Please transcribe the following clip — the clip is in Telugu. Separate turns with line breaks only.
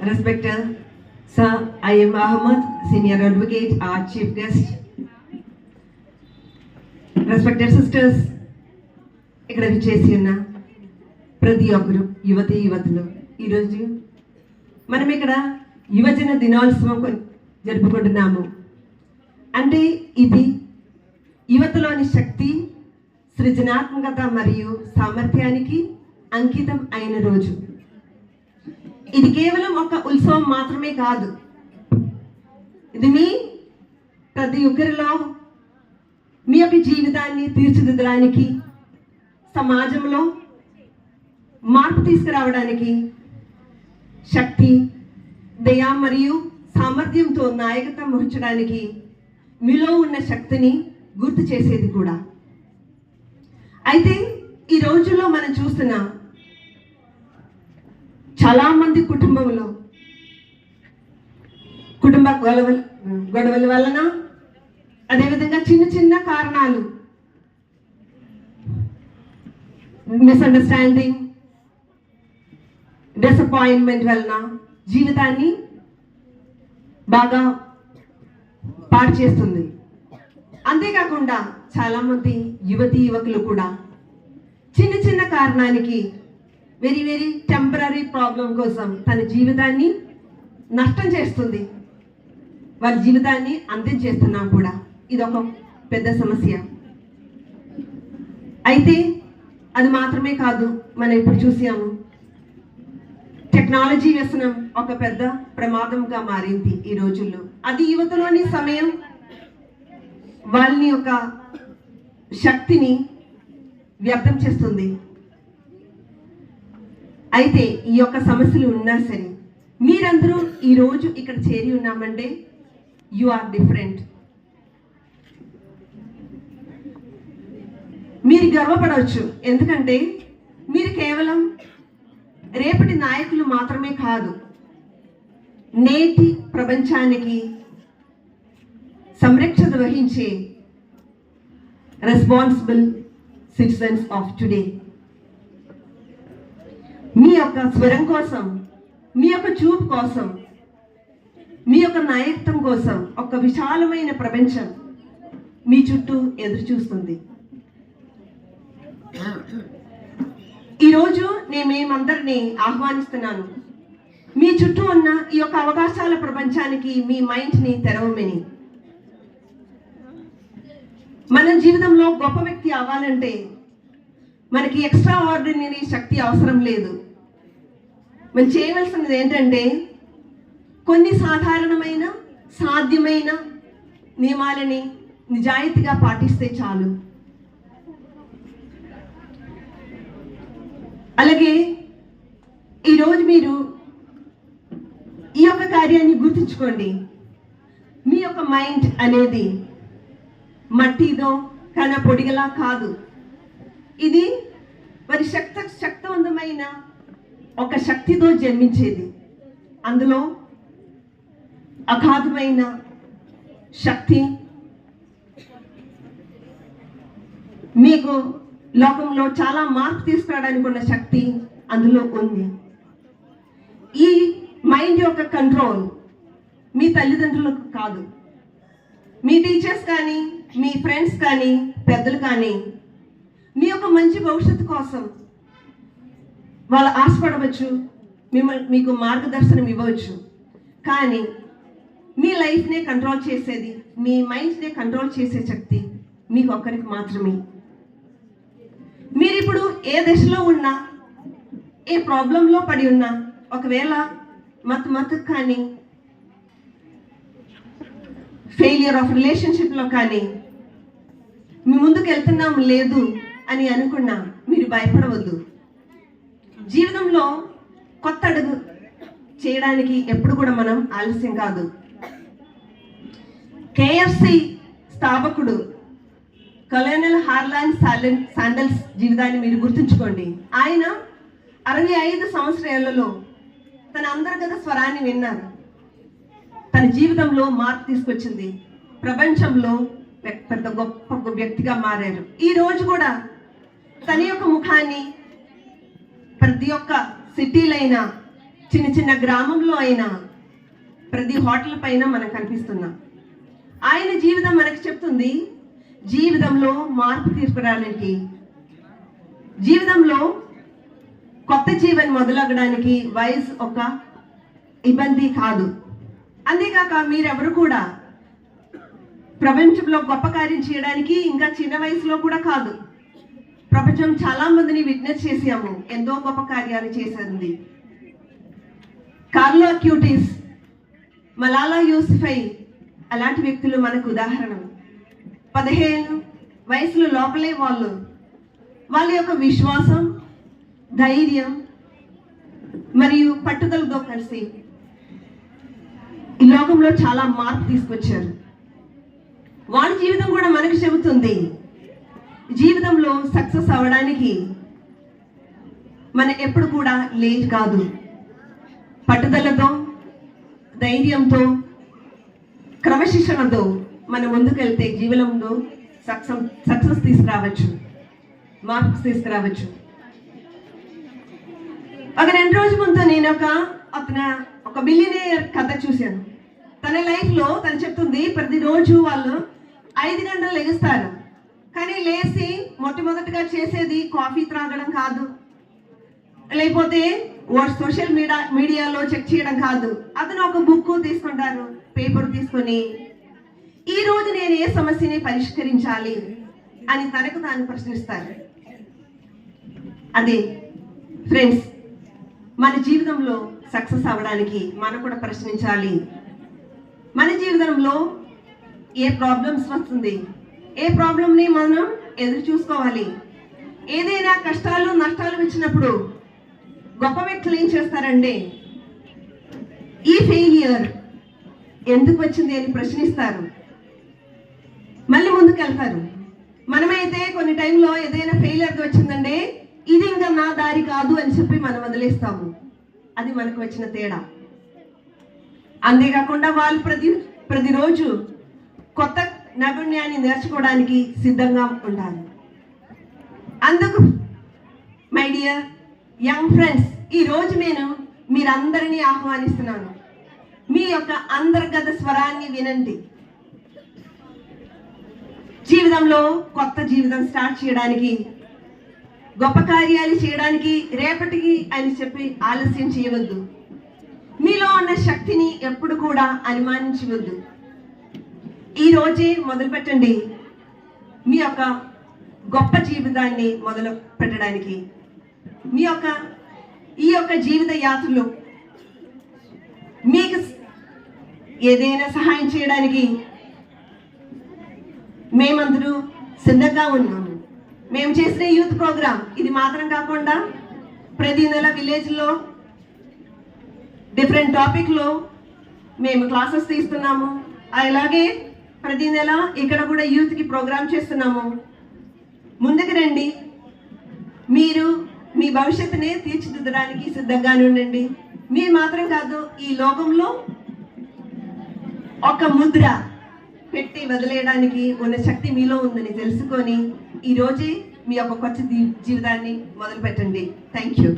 Respected Sir, I am Ahmed, Senior Advocate, our Chief Guest. Respected sisters, ఇక్కడ విచ్చేసి ఉన్న ప్రతి ఒక్కరు యువతి యువతులు ఈరోజు మనం ఇక్కడ యువజన దినోత్సవం జరుపుకుంటున్నాము అంటే ఇది యువతలోని శక్తి సృజనాత్మకత మరియు సామర్థ్యానికి అంకితం అయిన రోజు ఇది కేవలం ఒక ఉత్సవం మాత్రమే కాదు. ఇది మీ ప్రతి ఒక్కరిలో మీ యొక్క జీవితాన్ని తీర్చిదిద్దడానికి సమాజంలో మార్పు తీసుకురావడానికి శక్తి దయ మరియు సామర్థ్యంతో నాయకత్వం వహించడానికి మీలో ఉన్న శక్తిని గుర్తు చేసేది కూడా. అయితే ఈ రోజుల్లో మనం చూస్తున్నాం చాలా మంది కుటుంబంలో కుటుంబ గొడవలు గొడవల వలన అదేవిధంగా చిన్న చిన్న కారణాలు మిస్అండర్స్టాండింగ్ డిసప్పాయింట్మెంట్ వలన జీవితాన్ని బాగా పాడు చేస్తుంది. అంతేకాకుండా చాలామంది యువతి యువకులు కూడా చిన్న చిన్న కారణానికి వెరీ వెరీ టెంపరీ ప్రాబ్లం కోసం తన జీవితాన్ని నష్టం చేస్తుంది. వాళ్ళ జీవితాన్ని అంతం చేస్తున్నాం కూడా. ఇది ఒక పెద్ద సమస్య. అయితే అది మాత్రమే కాదు మనం ఇప్పుడు చూసాము. టెక్నాలజీ వ్యసనం ఒక పెద్ద ప్రమాదంగా మారింది ఈ రోజుల్లో. అది యువతలోని సమయం వాళ్ళని యొక్క శక్తిని వ్యర్థం చేస్తుంది. అయితే ఈ యొక్క సమస్యలు ఉన్నా సరే మీరందరూ ఈ రోజు ఇక్కడ చేరి ఉన్నామంటే యు ఆర్ డిఫరెంట్ మీరు గర్వపడవచ్చు. ఎందుకంటే మీరు కేవలం రేపటి నాయకులు మాత్రమే కాదు నేటి ప్రపంచానికి సంరక్షణ వహించే రెస్పాన్సిబుల్ సిటిజన్స్ ఆఫ్ టుడే మీ యొక్క స్వరం కోసం మీ యొక్క చూపు కోసం మీ యొక్క నాయకత్వం కోసం ఒక విశాలమైన ప్రపంచం మీ చుట్టూ ఎదురు చూస్తుంది. ఈరోజు నేను మేమందరినీ ఆహ్వానిస్తున్నాను. మీ చుట్టూ ఉన్న ఈ యొక్క అవకాశాల ప్రపంచానికి మీ మైండ్ని తెరవమని. మన జీవితంలో గొప్ప వ్యక్తి అవ్వాలంటే మనకి ఎక్స్ట్రా ఆర్డినరీ శక్తి అవసరం లేదు. మనం చేయవలసినది ఏంటంటే కొన్ని సాధారణమైన సాధ్యమైన నియమాలని నిజాయితీగా పాటిస్తే చాలు. అలాగే ఈరోజు మీరు ఈ యొక్క కార్యాన్ని గుర్తుంచుకోండి. మీ యొక్క మైండ్ అనేది మట్టిదో కన పొడిగలా కాదు. ఇది మరి శక్త శక్తివంతమైన ఒక శక్తితో జన్మించేది. అందులో అగాధమైన శక్తి మీకు లోకంలో చాలా మార్పు తీసుకురావడానికి ఉన్న శక్తి అందులో ఉంది. ఈ మైండ్ యొక్క కంట్రోల్ మీ తల్లిదండ్రులకు కాదు. మీ టీచర్స్ కానీ మీ ఫ్రెండ్స్ కానీ పెద్దలు కానీ మీ యొక్క మంచి భవిష్యత్తు కోసం వాళ్ళు ఆశపడవచ్చు మిమ్మల్ని మీకు మార్గదర్శనం ఇవ్వవచ్చు కానీ మీ లైఫ్నే కంట్రోల్ చేసేది మీ మైండ్నే కంట్రోల్ చేసే శక్తి మీకు ఒక్కరికి మాత్రమే. మీరు ఇప్పుడు ఏ దశలో ఉన్నా ఏ ప్రాబ్లంలో పడి ఉన్నా ఒకవేళ మత్ మత్ కానీ ఫెయిలియర్ ఆఫ్ రిలేషన్షిప్లో కానీ మీ ముందుకు వెళ్తున్నాం లేదు అని అనుకున్నా మీరు భయపడవద్దు. జీవితంలో కొత్త అడుగు చేయడానికి ఎప్పుడు కూడా మనం ఆలస్యం కాదు. కేఎఫ్సి స్థాపకుడు కలోనల్ హార్లాన్ సాలెన్ శాండల్స్ జీవితాన్ని మీరు గుర్తుంచుకోండి. ఆయన అరవై ఐదు సంవత్సరాలలో తన అంతర్గత స్వరాన్ని విన్నారు. తన జీవితంలో మార్పు తీసుకొచ్చింది. ప్రపంచంలో పెద్ద గొప్ప వ్యక్తిగా మారారు. ఈ రోజు కూడా తన యొక్క ముఖాన్ని ప్రతి ఒక్క సిటీలైనా చిన్న చిన్న గ్రామంలో అయినా ప్రతి హోటల్ పైన మనం కనిపిస్తున్నాం ఆయన జీవితం మనకు చెప్తుంది జీవితంలో మార్పు తీసుకురావడానికి జీవితంలో కొత్త జీవన్ మొదలగడానికి వయసు ఒక ఇబ్బంది కాదు. అంతేకాక మీరెవరు కూడా ప్రపంచంలో గొప్ప కార్యం చేయడానికి ఇంకా చిన్న వయసులో కూడా కాదు. ప్రపంచం చాలా మందిని విట్నెస్ చేసాము ఎంతో గొప్ప కార్యాలు చేసింది. కార్లో క్యూటీస్ మలాలా యూసిఫై అలాంటి వ్యక్తులు మనకు ఉదాహరణ పదిహేను వయసులో లోపలే వాళ్ళు. వాళ్ళ యొక్క విశ్వాసం ధైర్యం మరియు పట్టుదలతో కలిసి ఈ లోకంలో చాలా మార్పు తీసుకొచ్చారు. వాళ్ళ జీవితం కూడా మనకు చెబుతుంది. జీవితంలో సక్సెస్ అవ్వడానికి మన ఎప్పుడు కూడా లేట్ కాదు. పట్టుదలతో ధైర్యంతో క్రమశిక్షణతో మనం ముందుకెళ్తే జీవనంలో సక్సెస్ సక్సెస్ తీసుకురావచ్చు. మార్క్స్ తీసుకురావచ్చు. ఒక రెండు రోజుల ముందు నేను ఒక అతను ఒక బిలియనియర్ కథ చూశాను. తన లైఫ్లో తను చెప్తుంది ప్రతిరోజు వాళ్ళు ఐదు గంటలు లెగుస్తారు. కానీ లేచి మొట్టమొదటిగా చేసేది కాఫీ త్రాగడం కాదు. లేకపోతే సోషల్ మీడియా మీడియాలో చెక్ చేయడం కాదు. అతను ఒక బుక్ తీసుకుంటారు పేపర్ తీసుకొని. ఈ రోజు నేను ఏ సమస్యని పరిష్కరించాలి అని తనకు తాను ప్రశ్నిస్తారు. అదే ఫ్రెండ్స్ మన జీవితంలో సక్సెస్ అవ్వడానికి మనం కూడా ప్రశ్నించాలి. మన జీవితంలో ఏ ప్రాబ్లమ్స్ వస్తుంది? ఏ ప్రాబ్లంని మనం ఎదురు చూసుకోవాలి? ఏదైనా కష్టాలు నష్టాలు వచ్చినప్పుడు గొప్ప వ్యక్తులు ఏం చేస్తారండి ఈ ఫెయిలియర్ ఎందుకు వచ్చింది అని ప్రశ్నిస్తారు. మళ్ళీ ముందుకు వెళ్తారు మనమైతే కొన్ని టైంలో ఏదైనా ఫెయిలియర్ వచ్చిందంటే ఇది ఇంకా నా దారి కాదు అని చెప్పి మనం వదిలేస్తాము. అది మనకు వచ్చిన తేడా. అంతేకాకుండా వాళ్ళు ప్రతి ప్రతిరోజు కొత్త నైపుణ్యాన్ని నేర్చుకోవడానికి సిద్ధంగా ఉండాలి. అందుకు మై డియర్ యంగ్ ఫ్రెండ్స్ ఈ రోజు నేను మీరందరినీ ఆహ్వానిస్తున్నాను. మీ యొక్క అంతర్గత స్వరాన్ని వినండి. జీవితంలో కొత్త జీవితం స్టార్ట్ చేయడానికి గొప్ప కార్యాలు చేయడానికి రేపటికి అని చెప్పి ఆలస్యం చేయవద్దు. మీలో ఉన్న శక్తిని ఎప్పుడు కూడా అనుమానించవద్దు. ఈ రోజే మొదలు పెట్టండి. మీ యొక్క గొప్ప జీవితాన్ని మొదలు పెట్టడానికి. మీ యొక్క ఈ యొక్క జీవిత యాత్రలో మీకు ఏదైనా సహాయం చేయడానికి మేమందరూ సిద్ధంగా ఉన్నాము మేము చేసిన యూత్ ప్రోగ్రామ్ ఇది మాత్రం కాకుండా ప్రతి నెల విలేజ్లో డిఫరెంట్ టాపిక్లో మేము క్లాసెస్ తీస్తున్నాము. అలాగే ప్రతి నెల ఇక్కడ కూడా యూత్కి ప్రోగ్రామ్ చేస్తున్నాము. ముందుకు రండి. మీరు మీ భవిష్యత్తునే తీర్చిదిద్దడానికి సిద్ధంగా ఉండండి. మీరు మాత్రం కాదు ఈ లోకంలో ఒక ముద్ర పెట్టి వదిలేయడానికి ఉన్న శక్తి మీలో ఉందని తెలుసుకొని ఈరోజే మీ యొక్క కొత్త జీవితాన్ని మొదలు పెట్టండి థ్యాంక్ యూ